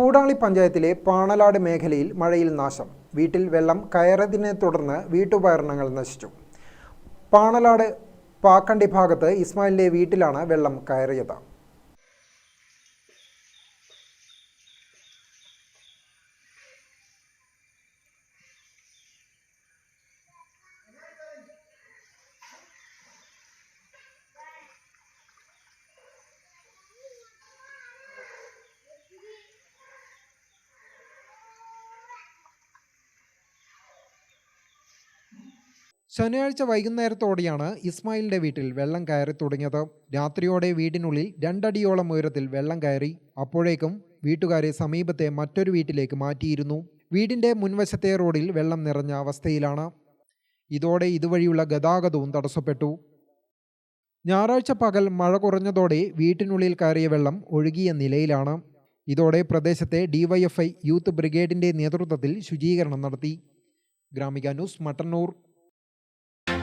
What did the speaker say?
കൂടാളി പഞ്ചായത്തിലെ പാണലാട് മേഖലയിൽ മഴയിൽ നാശം. വീട്ടിൽ വെള്ളം കയറതിനെ തുടർന്ന് വീട്ടുപകരണങ്ങൾ നശിച്ചു. പാണലാട് പാക്കണ്ടി ഭാഗത്ത് ഇസ്മായിലിന്റെ വീട്ടിലാണ് വെള്ളം കയറിയത്. ശനിയാഴ്ച വൈകുന്നേരത്തോടെയാണ് ഇസ്മായിലിന്റെ വീട്ടിൽ വെള്ളം കയറി തുടങ്ങിയത്. രാത്രിയോടെ വീടിനുള്ളിൽ രണ്ടടിയോളം ഉയരത്തിൽ വെള്ളം കയറി അപ്പോഴേക്കും വീട്ടുകാരെ സമീപത്തെ മറ്റൊരു വീട്ടിലേക്ക് മാറ്റിയിരുന്നു. വീടിന്റെ മുൻവശത്തെ റോഡിൽ വെള്ളം നിറഞ്ഞ അവസ്ഥയിലാണ്. ഇതോടെ ഇതുവഴിയുള്ള ഗതാഗതവും തടസ്സപ്പെട്ടു. ഞായറാഴ്ച പകൽ മഴ കുറഞ്ഞതോടെ വീട്ടിനുള്ളിൽ കയറിയ വെള്ളം ഒഴുകിയ നിലയിലാണ്. ഇതോടെ പ്രദേശത്തെ ഡിവൈഎഫ്ഐ യൂത്ത് ബ്രിഗേഡിന്റെ നേതൃത്വത്തിൽ ശുചീകരണം നടത്തി. Gramika news Mattannur.